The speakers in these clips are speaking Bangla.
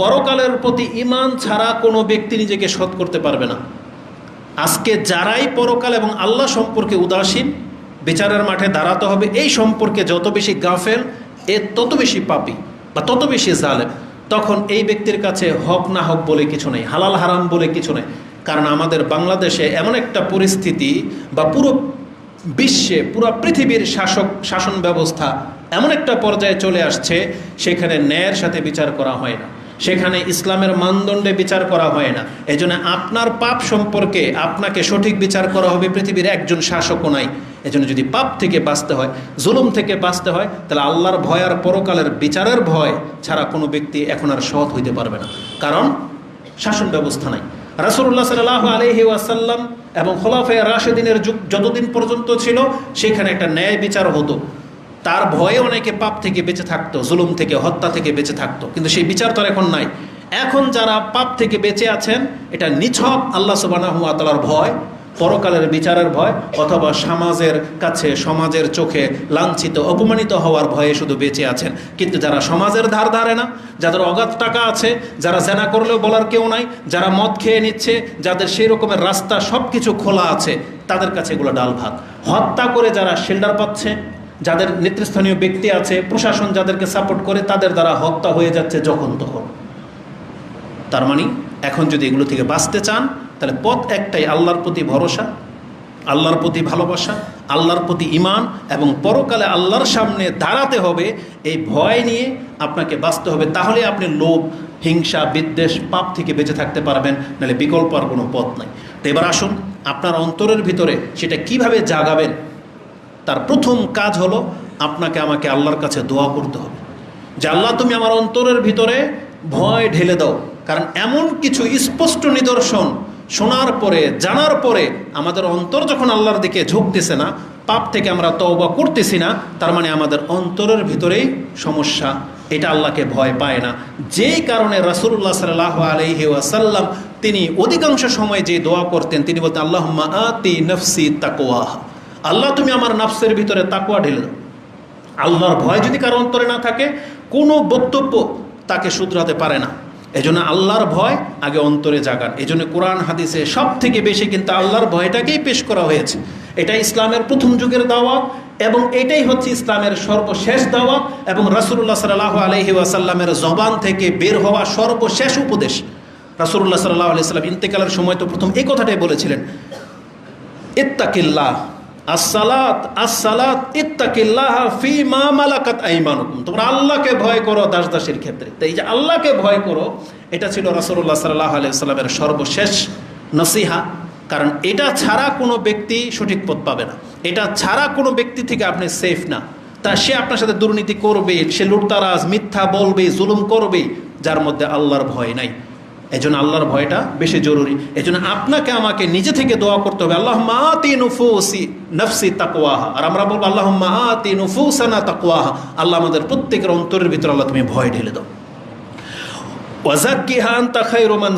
পরকালের প্রতি ইমান ছাড়া কোনো ব্যক্তি নিজেকে সৎ করতে পারবে না। আজকে যারাই পরকাল এবং আল্লাহ সম্পর্কে উদাসীন, বিচারের মাঠে দাঁড়াতে হবে। এই সম্পর্কে যত বেশি গাফেল, এ তত বেশি পাপি বা তত বেশি জালেম। তখন এই ব্যক্তির কাছে হক না হক বলে কিছু নেই, হালাল হারাম বলে কিছু নেই। কারণ আমাদের বাংলাদেশে এমন একটা পরিস্থিতি বা পুরো বিশ্বে, পুরো পৃথিবীর শাসক, শাসন ব্যবস্থা এমন একটা পর্যায়ে চলে আসছে, সেখানে ন্যায়ের সাথে বিচার করা হয় না। সেখানে ইসলামের মানদণ্ডে বিচার করা হয় না। এই জন্য আপনার পাপ সম্পর্কে আপনাকে সঠিক বিচার করা হবে পৃথিবীর একজন শাসকও নাই। এজন্য যদি পাপ থেকে বাঁচতে হয়, জুলুম থেকে বাঁচতে হয়, তাহলে আল্লাহর ভয় আর পরকালের বিচারের ভয় ছাড়া কোনো ব্যক্তি এখন আর সৎ হইতে পারবে না। কারণ শাসন ব্যবস্থা নাই। রাসুল্লাহ সাল্লাহ আলহি ওয়াসাল্লাম এবং খোলাফে রাশেদিনের যুগ যতদিন পর্যন্ত ছিল, সেখানে একটা ন্যায় বিচার হতো। তার ভয়ে অনেকে পাপ থেকে বেঁচে থাকতো, জুলুম থেকে, হত্যা থেকে বেঁচে থাকতো। কিন্তু সেই বিচার তো এখন নাই। এখন যারা পাপ থেকে বেঁচে আছেন, এটা নিছক আল্লাহ সুবাহ তালার ভয়, পরকালের বিচারের ভয়, অথবা সমাজের কাছে, সমাজের চোখে লাঞ্ছিত, অপমানিত হওয়ার ভয়ে শুধু বেঁচে আছেন। কিন্তু যারা সমাজের ধার ধারে না, যাদের অগাধ টাকা আছে, যারা জেনা করলেও বলার কেউ নাই, যারা মদ খেয়ে নিচ্ছে, যাদের সেই রকমের রাস্তা সব কিছু খোলা আছে, তাদের কাছে এগুলো ডাল ভাত। হত্যা করে যারা শেল্ডার পাচ্ছে যাদের নেতৃস্থানীয় ব্যক্তি আছে, প্রশাসন যাদেরকে সাপোর্ট করে, তাদের দ্বারা হত্যা হয়ে যাচ্ছে যখন তখন। তার মানে এখন যদি এগুলো থেকে বাঁচতে চান, তাহলে পথ একটাই, আল্লাহর প্রতি ভরসা, আল্লাহর প্রতি ভালোবাসা, আল্লাহর প্রতি ইমান এবং পরকালে আল্লাহর সামনে দাঁড়াতে হবে। এই ভয় নিয়ে আপনাকে বাঁচতে হবে। তাহলে আপনি লোভ, হিংসা, বিদ্বেষ, পাপ থেকে বেঁচে থাকতে পারবেন, নাহলে বিকল্প আর কোনো পথ নাই। তো এবার আসুন, আপনার অন্তরের ভিতরে সেটা কীভাবে জাগাবেন? তার প্রথম কাজ হলো আপনাকে আমাকে আল্লাহর কাছে দোয়া করতে হবে। যে আল্লাহ, তুমি আমার অন্তরের ভিতরে ভয় ঢেলে দাও। কারণ এমন কিছু স্পষ্ট নিদর্শন শোনার পরে, জানার পরে আমাদের অন্তর যখন আল্লাহর দিকে ঝুঁকতেছে না, পাপ থেকে আমরা তওবা করতেছি না, তার মানে আমাদের অন্তরের ভিতরেই সমস্যা। এটা আল্লাহকে ভয় পায় না। যেই কারণে রাসুল্লাহ সাল্লাহ আলহি ওয়াসাল্লাম তিনি অধিকাংশ সময় যে দোয়া করতেন, তিনি বলতেন আল্লাহ আতি নফসি তাকোয়াহ আল্লাহ তুমি আমার নাফসের ভিতরে তাকুয়া ঢেলে দাও। আল্লাহর ভয় যদি কারও অন্তরে না থাকে, কোনো বক্তব্য তাকে শুধরাতে পারে না। এজন্য আল্লাহর ভয় আগে অন্তরে জাগান। এই জন্য কোরআন, হাদিসে সব থেকে বেশি কিন্তু আল্লাহর ভয়টাকেই পেশ করা হয়েছে। এটা ইসলামের প্রথম যুগের দাওয়াত এবং এটাই হচ্ছে ইসলামের সর্বশেষ দাওয়াত এবং রাসুল্লাহ সাল্লাহ আলহি ওয়াসাল্লামের জবান থেকে বের হওয়া সর্বশেষ উপদেশ। রাসুল্লাহ সাল্লাহ আলি সাল্লাম ইন্তেকালের সময় তো প্রথম এই কথাটাই বলেছিলেন, ইত্তাকিল্লাহ আসসালাত আসসালাত, ইত্তাকিল্লাহ ফি মা মালাকাত আইমানুকুম। তোমরা আল্লাহকে ভয় করো দাস দাসের ক্ষেত্রে এই যে আল্লাহকে ভয় করো, এটা ছিল রাসূলুল্লাহ সাল্লাল্লাহু আলাইহি সর্বশেষ নসিহা। কারণ এটা ছাড়া কোনো ব্যক্তি সঠিক পথ পাবে না। এটা ছাড়া কোনো ব্যক্তি থেকে আপনি সেফ না। তা সে আপনার সাথে দুর্নীতি করবে, সে লুটতারাজ, মিথ্যা বলবে, জুলুম করবে, যার মধ্যে আল্লাহর ভয় নাই। এই জন্য আল্লাহর ভয়টা বেশি জরুরি। এই জন্য আপনাকে আমাকে নিজে থেকে দোয়া করতে হবে। আল্লাহ মাতি নুফুসি তাকওয়াহা। আর আমরা বলব আল্লাহ নুফুসানা তাকওয়াহা। আল্লাহ আমাদের প্রত্যেকের অন্তরের ভিতরে আল্লাহ তুমি ভয় ঢেলে দাও।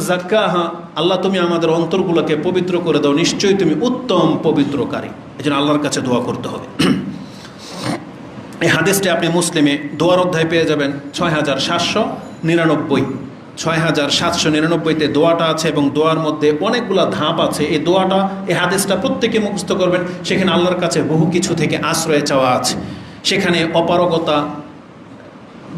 যাক্কাহা আল্লাহ তুমি আমাদের অন্তরগুলোকে পবিত্র করে দাও। নিশ্চয়ই তুমি উত্তম পবিত্রকারী। এই জন্য আল্লাহর কাছে দোয়া করতে হবে। এই হাদিসটি আপনি মুসলিমে দোয়ার অধ্যায় পেয়ে যাবেন। ছয় হাজার সাতশো নিরানব্বই। ছয় হাজার সাতশো নিরানব্বইতে দোয়াটা আছে এবং দোয়ার মধ্যে অনেকগুলো ধাপ আছে। এই দোয়াটা, এই হাদিসটা প্রত্যেকে মুখস্থ করবেন। সেখানে আল্লাহর কাছে বহু কিছু থেকে আশ্রয় চাওয়া আছে। সেখানে অপারগতা,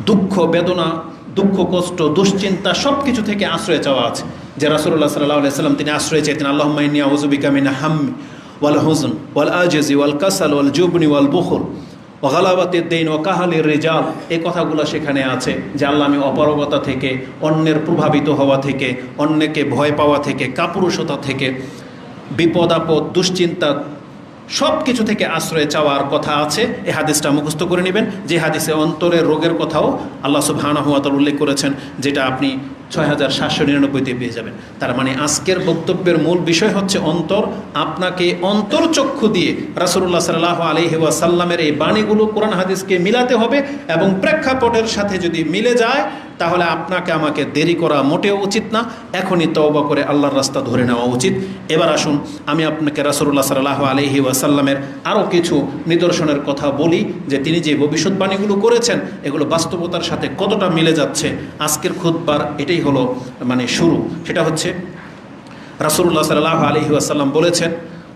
দুঃখ, বেদনা, দুঃখ, কষ্ট, দুশ্চিন্তা সব কিছু থেকে আশ্রয় চাওয়া আছে। যে রাসুল্লাহ সাল্লাহ সাল্লাম তিনি আশ্রয় চেয়েছেন আল্লাহ মাইনিয়া ওজুবিকা মিনা ওয়াল হুজন ওয়াল আজেজি ওয়াল কাসাল ওয়াল জুবনি ওয়াল বুখুর। ওগালাবাতের দিন ও কাহালির রেজাল এই কথাগুলো সেখানে আছে, যে আল্লাহ আমি অপারগতা থেকে, অন্যের প্রভাবিত হওয়া থেকে, অন্যকে ভয় পাওয়া থেকে, কাপুরুষতা থেকে, বিপদ আপদ, দুশ্চিন্তা সব কিছু থেকে আশ্রয় চাওয়ার কথা আছে এই হাদিসটা মুখস্থ করে নেবেন। যে হাদিসে অন্তরের রোগের কথাও আল্লাহ সুবাহানহাতাল উল্লেখ করেছেন, যেটা আপনি ছয় হাজার সাতশো নিরানব্বইতে পেয়ে যাবেন। তার মানে আজকের বক্তব্যের মূল বিষয় হচ্ছে অন্তর। আপনাকে অন্তর্চক্ষু দিয়ে রাসুল্লাহ সাল্লাহ আলহি ওয়াসাল্লামের এই বাণীগুলো কোরআন হাদিসকে মিলাতে হবে এবং প্রেক্ষাপটের সাথে যদি মিলে যায়, তাহলে আপনাকে আমাকে দেরি করা মোটেও উচিত না। এখনই তওবা করে আল্লাহর রাস্তা ধরে নেওয়া উচিত। এবার আসুন, আমি আপনাকে রাসুল্লাহ সাল্লাহ আলহি ওয়াসাল্লামের আরও কিছু নিদর্শনের কথা বলি, যে তিনি যে ভবিষ্যৎবাণীগুলো করেছেন, এগুলো বাস্তবতার সাথে কতটা মিলে যাচ্ছে। আজকের খুদ্বার এটাই হলো মানে শুরু। সেটা হচ্ছে রাসুল্লাহ সাল্লাহ আলহি আসাল্লাম বলেছেন,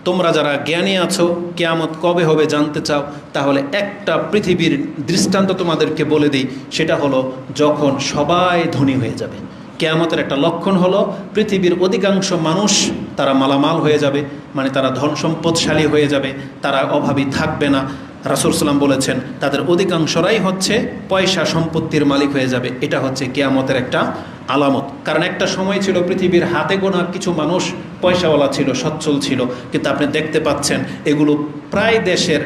তোমরা যারা জ্ঞানী আছো, কেয়ামত কবে হবে জানতে চাও? তাহলে একটা পৃথিবীর দৃষ্টান্ত তোমাদেরকে বলে দিই, সেটা হলো যখন সবাই ধনী হয়ে যাবে। কেয়ামতের একটা লক্ষণ হলো, পৃথিবীর অধিকাংশ মানুষ তারা মালামাল হয়ে যাবে মানে তারা ধন সম্পদশালী হয়ে যাবে, তারা অভাবী থাকবে না। রাসুল সাল্লাম বলেছেন, তাদের অধিকাংশরাই হচ্ছে পয়সা সম্পত্তির মালিক হয়ে যাবে। এটা হচ্ছে কেয়ামতের একটা আলামত। কারণ একটা সময় ছিল পৃথিবীর হাতে গোনা কিছু মানুষ, পয়সাওয়ালা ছিল, সচ্ছল ছিল। কিন্তু আপনি দেখতে পাচ্ছেন, এগুলো প্রায় দেশের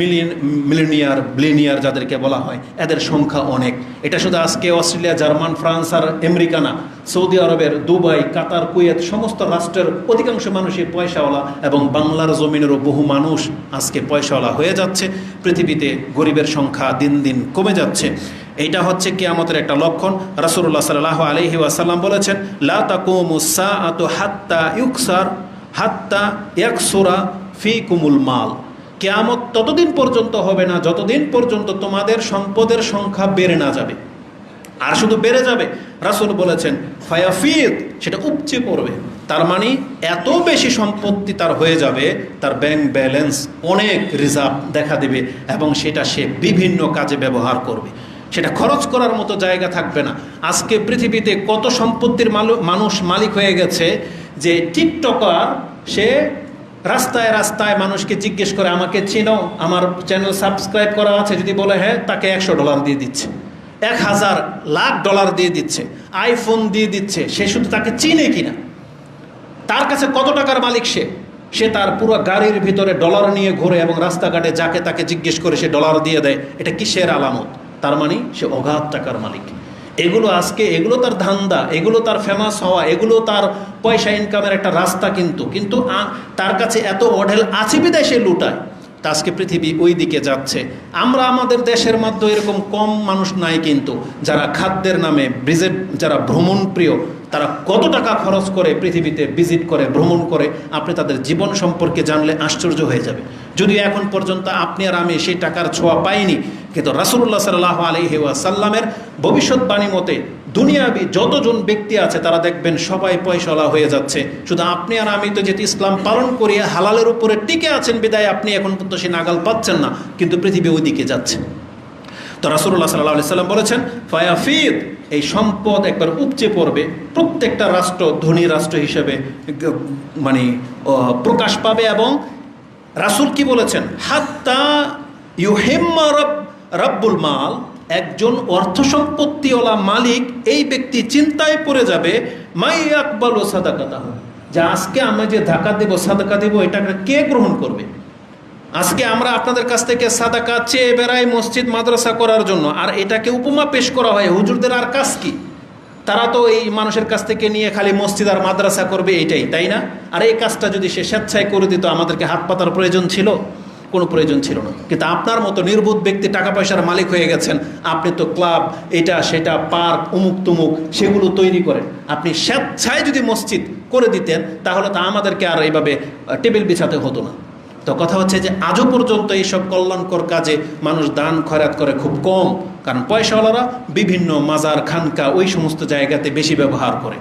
মিলিয়ন মিলিনিয়ার ব্লিনিয়ার যাদেরকে বলা হয়, এদের সংখ্যা অনেক। এটা শুধু আজকে অস্ট্রেলিয়া, জার্মান, ফ্রান্স আর আমেরিকা না, সৌদি আরবের দুবাই, কাতার, কুয়েত সমস্ত রাষ্ট্রের অধিকাংশ মানুষই পয়সাওয়ালা এবং বাংলার জমিনেরও বহু মানুষ আজকে পয়সাওয়ালা হয়ে যাচ্ছে। পৃথিবীতে গরিবের সংখ্যা দিন দিন কমে যাচ্ছে। এইটা হচ্ছে কেয়ামতের একটা লক্ষণ। রাসুল্লাহ সাল্লাহ আলহি ওয়াসাল্লাম বলেছেন, লা তাকুমুসা আত হাত্তা ইউকসার, হাত্তা ইয়াকসুরা ফি কুমুল মাল। কেয়ামত ততদিন পর্যন্ত হবে না, যতদিন পর্যন্ত তোমাদের সম্পদের সংখ্যা বেড়ে না যাবে। আর শুধু বেড়ে যাবে, রাসুল বলেছেন, ফায়াফিদ সেটা উপচে পড়বে। তার মানে এত বেশি সম্পত্তি তার হয়ে যাবে, তার ব্যাংক ব্যালেন্স অনেক রিজার্ভ দেখা দেবে এবং সেটা সে বিভিন্ন কাজে ব্যবহার করবে। সেটা খরচ করার মতো জায়গা থাকবে না। আজকে পৃথিবীতে কত সম্পত্তির মানুষ মালিক হয়ে গেছে যে টিকটকার, সে রাস্তায় রাস্তায় মানুষকে জিজ্ঞেস করে, আমাকে চিনো, আমার চ্যানেল সাবস্ক্রাইব করা আছে? যদি বলে হ্যাঁ তাকে একশো ডলার দিয়ে দিচ্ছে, এক হাজার লাখ ডলার দিয়ে দিচ্ছে, আইফোন দিয়ে দিচ্ছে, সে শুধু তাকে চিনে কিনা? তার কাছে কত টাকার মালিক সে? সে তার পুরো গাড়ির ভিতরে ডলার নিয়ে ঘোরে এবং রাস্তাঘাটে যাকে তাকে জিজ্ঞেস করে সে ডলার দিয়ে দেয়। এটা কিসের আলামত? তার মানে সে অগাধ টাকার মালিক। এগুলো আজকে, এগুলো তার ধান্দা, এগুলো তার ফেমাস হওয়া, এগুলো তার পয়সা ইনকামের একটা রাস্তা কিন্তু। কিন্তু তার কাছে এত অঢেল আছে বিদায় সে লুটায়। তা আজকে পৃথিবী ওই দিকে যাচ্ছে। আমরা আমাদের দেশের মধ্যে এরকম কম মানুষ নাই কিন্তু, যারা খাদ্যের নামে, ব্রিজের, যারা ভ্রমণ প্রিয় তারা কত টাকা খরচ করে পৃথিবীতে ভিজিট করে, ভ্রমণ করে, আপনি তাদের জীবন সম্পর্কে জানলে আশ্চর্য হয়ে যাবে। যদিও এখন পর্যন্ত আপনি আর আমি সেই টাকার ছোঁয়া পাইনি, কিন্তু রাসুল্লাহ সাল্লাহ আলহি সাল্লামের ভবিষ্যৎবাণী মতে দুনিয়াবি যতজন ব্যক্তি আছে, তারা দেখবেন সবাই পয়সাওয়ালা হয়ে যাচ্ছে। শুধু আপনি আর আমি তো যেহেতু ইসলাম পালন করি হালালের উপরে টিকে আছেন, বিদায় আপনি এখন পর্যন্ত সে নাগাল পাচ্ছেন না, কিন্তু পৃথিবী ওই দিকে যাচ্ছে। তো রাসুল্লাহ সাল্লাহ সাল্লাম বলেছেন, ফায়াফিদ এই সম্পদ একবার উপচে পড়বে। প্রত্যেকটা রাষ্ট্র ধনী রাষ্ট্র হিসেবে মানে প্রকাশ পাবে এবং রাসুল কি বলেছেন? হাত্তা ইউহেম্মা রব, রব্বুল মাল একজন অর্থ সম্পত্তিওয়ালা মালিক এই ব্যক্তি চিন্তায় পড়ে যাবে, মাই আকবাল ও সাদাকাতা যে আজকে আমি যে ধাকা দেব, সাদাকা দেব, এটাকে কে গ্রহণ করবে? আজকে আমরা আপনাদের কাছ থেকে সাদা সাদাকা চেয়ে বেড়াই মসজিদ, মাদ্রাসা করার জন্য। আর এটাকে উপমা পেশ করা হয়, হুজুরদের আর কাজ কি? তারা তো এই মানুষের কাছ থেকে নিয়ে খালি মসজিদ আর মাদ্রাসা করবে এটাই, তাই না? আর এই কাজটা যদি সে স্বেচ্ছায় করে দিত, আমাদেরকে হাত পাতার প্রয়োজন ছিল? কোনো প্রয়োজন ছিল না। কিন্তু আপনার মতো নির্বোধ ব্যক্তি টাকা পয়সার মালিক হয়ে গেছেন, আপনি তো ক্লাব, এটা, সেটা, পার্ক, উমুক তুমুক, সেগুলো তৈরি করেন। আপনি স্বেচ্ছায় যদি মসজিদ করে দিতেন, তাহলে তা আমাদেরকে আর এইভাবে টেবিল বিছাতে হতো না। তো কথা হচ্ছে যে আজও পর্যন্ত এইসব কল্যাণকর কাজে মানুষ দান খয়রাত করে খুব কম। কারণ পয়সাওয়ালারা বিভিন্ন মাজার, খানকা ওই সমস্ত জায়গাতে বেশি ব্যবহার করে।